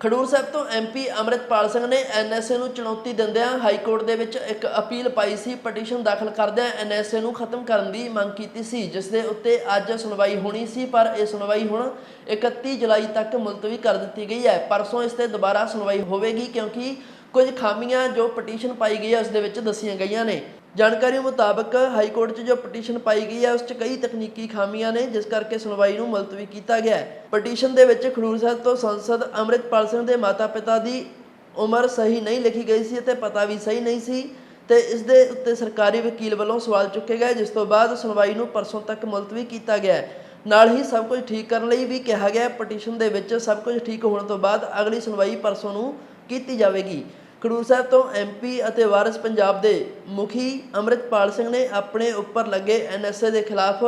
ਖਡੂਰ ਸਾਹਿਬ ਤੋਂ ਐਮਪੀ ਅਮਰਿਤਪਾਲ ਸਿੰਘ ਨੇ ਐਨਐਸਏ ਨੂੰ ਚੁਣੌਤੀ ਦਿੰਦਿਆਂ ਹਾਈ ਕੋਰਟ ਦੇ ਵਿੱਚ ਇੱਕ ਅਪੀਲ ਪਾਈ ਸੀ, ਪਟੀਸ਼ਨ ਦਾਖਲ ਕਰਦਿਆਂ ਐਨਐਸਏ ਨੂੰ ਖਤਮ ਕਰਨ ਦੀ ਮੰਗ ਕੀਤੀ ਸੀ, ਜਿਸ ਦੇ ਉੱਤੇ ਅੱਜ ਸੁਣਵਾਈ ਹੋਣੀ ਸੀ, ਪਰ ਇਹ ਸੁਣਵਾਈ ਹੁਣ 31 ਜੁਲਾਈ ਤੱਕ ਮੁਲਤਵੀ ਕਰ ਦਿੱਤੀ ਗਈ ਹੈ। ਪਰਸੋਂ ਇਸ ਤੇ ਦੁਬਾਰਾ ਸੁਣਵਾਈ ਹੋਵੇਗੀ, ਕਿਉਂਕਿ ਕੁਝ ਖਾਮੀਆਂ ਜੋ ਪਟੀਸ਼ਨ ਪਾਈ ਗਈ ਹੈ, ਉਸ ਦੇ ਵਿੱਚ ਦੱਸੀਆਂ ਗਈਆਂ ਨੇ। ਜਾਣਕਾਰੀ ਮੁਤਾਬਕ ਹਾਈ ਕੋਰਟ 'ਚ ਜੋ ਪਟੀਸ਼ਨ ਪਾਈ ਗਈ ਹੈ, ਉਸ 'ਚ ਕਈ ਤਕਨੀਕੀ ਖਾਮੀਆਂ ਨੇ, ਜਿਸ ਕਰਕੇ ਸੁਣਵਾਈ ਨੂੰ ਮੁਲਤਵੀ ਕੀਤਾ ਗਿਆ ਹੈ। ਪਟੀਸ਼ਨ ਦੇ ਵਿੱਚ ਖਡੂਰ ਸਾਹਿਬ ਤੋਂ ਸੰਸਦ ਅੰਮ੍ਰਿਤਪਾਲ ਸਿੰਘ ਦੇ ਮਾਤਾ-ਪਿਤਾ ਦੀ ਉਮਰ ਸਹੀ ਨਹੀਂ ਲਿਖੀ ਗਈ ਸੀ ਅਤੇ ਪਤਾ ਵੀ ਸਹੀ ਨਹੀਂ ਸੀ ਤੇ ਇਸ ਦੇ ਉੱਤੇ ਸਰਕਾਰੀ ਵਕੀਲ ਵੱਲੋਂ ਸਵਾਲ ਚੁੱਕੇ ਗਏ, ਜਿਸ ਤੋਂ ਬਾਅਦ ਸੁਣਵਾਈ ਨੂੰ ਪਰਸੋਂ ਤੱਕ ਮੁਲਤਵੀ ਕੀਤਾ ਗਿਆ ਨਾਲ ਹੀ ਸਭ ਕੁਝ ਠੀਕ ਕਰਨ ਲਈ ਵੀ ਕਿਹਾ ਗਿਆ ਪਟੀਸ਼ਨ ਦੇ ਵਿੱਚ ਸਭ ਕੁਝ ਠੀਕ ਹੋਣ ਤੋਂ ਬਾਅਦ ਅਗਲੀ ਸੁਣਵਾਈ ਪਰਸੋਂ ਨੂੰ ਕੀਤੀ ਜਾਵੇਗੀ। ਖਡੂਰ ਸਾਹਿਬ ਤੋਂ ਐਮਪੀ ਅਤੇ ਵਾਰਿਸ ਪੰਜਾਬ ਦੇ ਮੁਖੀ ਅੰਮ੍ਰਿਤਪਾਲ ਸਿੰਘ ਨੇ ਆਪਣੇ ਉੱਪਰ ਲੱਗੇ ਐਨਐਸਏ ਦੇ ਖਿਲਾਫ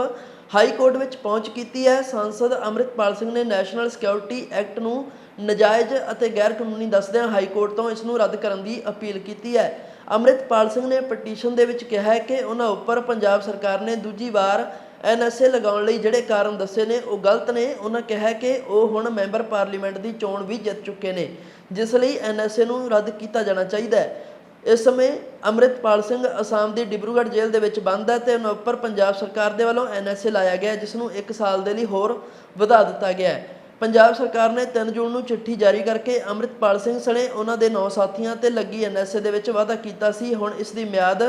ਹਾਈ ਕੋਰਟ ਵਿੱਚ ਪਹੁੰਚ ਕੀਤੀ ਹੈ। ਸੰਸਦ ਅੰਮ੍ਰਿਤਪਾਲ ਸਿੰਘ ਨੇ ਨੈਸ਼ਨਲ ਸਿਕਿਉਰਿਟੀ ਐਕਟ ਨੂੰ ਨਜਾਇਜ਼ ਅਤੇ ਗੈਰ ਕਾਨੂੰਨੀ ਦੱਸਦਿਆਂ ਹਾਈ ਕੋਰਟ ਤੋਂ ਇਸ ਨੂੰ ਰੱਦ ਕਰਨ ਦੀ ਅਪੀਲ ਕੀਤੀ ਹੈ। ਅੰਮ੍ਰਿਤਪਾਲ ਸਿੰਘ ਨੇ ਪਟੀਸ਼ਨ ਦੇ ਵਿੱਚ ਕਿਹਾ ਹੈ ਕਿ ਉਹਨਾਂ ਉੱਪਰ ਪੰਜਾਬ ਸਰਕਾਰ ਨੇ ਦੂਜੀ ਵਾਰ ਐਨਐਸਏ ਲਗਾਉਣ ਲਈ ਜਿਹੜੇ ਕਾਰਨ ਦੱਸੇ ਨੇ, ਉਹ ਗਲਤ ਨੇ। ਉਹਨਾਂ ਕਿਹਾ ਕਿ ਉਹ ਹੁਣ ਮੈਂਬਰ ਪਾਰਲੀਮੈਂਟ ਦੀ ਚੋਣ ਵੀ ਜਿੱਤ ਚੁੱਕੇ ਨੇ, ਜਿਸ ਲਈ ਐਨਐਸਏ ਨੂੰ ਰੱਦ ਕੀਤਾ ਜਾਣਾ ਚਾਹੀਦਾ ਹੈ। ਇਸ ਸਮੇਂ ਅੰਮ੍ਰਿਤਪਾਲ ਸਿੰਘ ਅਸਾਮ ਦੀ ਡਿਬਰੂਗੜ੍ਹ ਜੇਲ੍ਹ ਦੇ ਵਿੱਚ ਬੰਦ ਹੈ ਤੇ ਉਹਨਾਂ ਉੱਪਰ ਪੰਜਾਬ ਸਰਕਾਰ ਦੇ ਵੱਲੋਂ ਐਨਐਸਏ ਲਾਇਆ ਗਿਆ ਜਿਸ ਨੂੰ 1 ਸਾਲ ਦੇ ਲਈ ਹੋਰ ਵਧਾ ਦਿੱਤਾ ਗਿਆ ਹੈ। ਪੰਜਾਬ ਸਰਕਾਰ ਨੇ 3 ਜੂਨ ਨੂੰ ਚਿੱਠੀ ਜਾਰੀ ਕਰਕੇ ਅੰਮ੍ਰਿਤਪਾਲ ਸਿੰਘ ਸਣੇ ਉਹਨਾਂ ਦੇ 9 ਸਾਥੀਆਂ ਤੇ ਲੱਗੀ ਐਨਐਸਏ ਦੇ ਵਿੱਚ ਵਾਅਦਾ ਕੀਤਾ ਸੀ। ਹੁਣ ਇਸ ਦੀ ਮਿਆਦ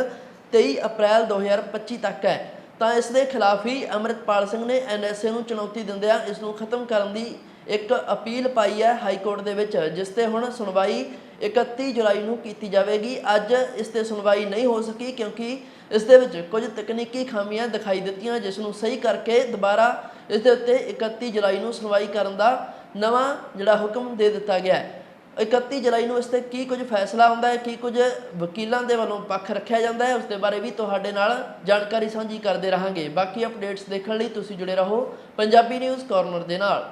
23 ਅਪ੍ਰੈਲ 2025 ਤੱਕ ਹੈ। ਤਾਂ ਇਸ ਦੇ ਖਿਲਾਫ ਹੀ ਅੰਮ੍ਰਿਤਪਾਲ ਸਿੰਘ ਨੇ ਐਨਐਸਏ ਨੂੰ ਚੁਣੌਤੀ ਦਿੰਦਿਆਂ ਇਸ ਨੂੰ ਖਤਮ ਕਰਨ ਦੀ ਇੱਕ ਅਪੀਲ ਪਾਈ ਹੈ ਹਾਈ ਕੋਰਟ ਦੇ ਵਿੱਚ, ਜਿਸ ਤੇ ਹੁਣ ਸੁਣਵਾਈ 31 ਜੁਲਾਈ ਨੂੰ ਕੀਤੀ ਜਾਵੇਗੀ। ਅੱਜ ਇਸ ਤੇ ਸੁਣਵਾਈ ਨਹੀਂ ਹੋ ਸਕੀ ਕਿਉਂਕਿ ਇਸ ਦੇ ਵਿੱਚ ਕੁਝ ਤਕਨੀਕੀ ਖਾਮੀਆਂ ਦਿਖਾਈ ਦਿੱਤੀਆਂ, ਜਿਸ ਨੂੰ ਸਹੀ ਕਰਕੇ ਦੁਬਾਰਾ ਇਸ ਦੇ ਉੱਤੇ 31 ਜੁਲਾਈ ਨੂੰ ਸੁਣਵਾਈ ਕਰਨ ਦਾ ਨਵਾਂ ਜਿਹੜਾ ਹੁਕਮ ਦੇ ਦਿੱਤਾ ਗਿਆ ਹੈ। 31 ਜੁਲਾਈ ਨੂੰ ਇਸ ਤੇ ਕੀ ਕੁਝ ਫੈਸਲਾ ਹੁੰਦਾ ਹੈ, ਕੀ ਕੁਝ ਵਕੀਲਾਂ ਦੇ ਵੱਲੋਂ ਪੱਖ ਰੱਖਿਆ ਜਾਂਦਾ ਹੈ, ਉਸ ਦੇ ਬਾਰੇ ਵੀ ਤੁਹਾਡੇ ਨਾਲ ਜਾਣਕਾਰੀ ਸਾਂਝੀ ਕਰਦੇ ਰਹਾਂਗੇ। ਬਾਕੀ ਅਪਡੇਟਸ ਦੇਖਣ ਲਈ ਤੁਸੀਂ ਜੁੜੇ ਰਹੋ ਪੰਜਾਬੀ ਨਿਊਜ਼ ਕਾਰਨਰ ਦੇ ਨਾਲ।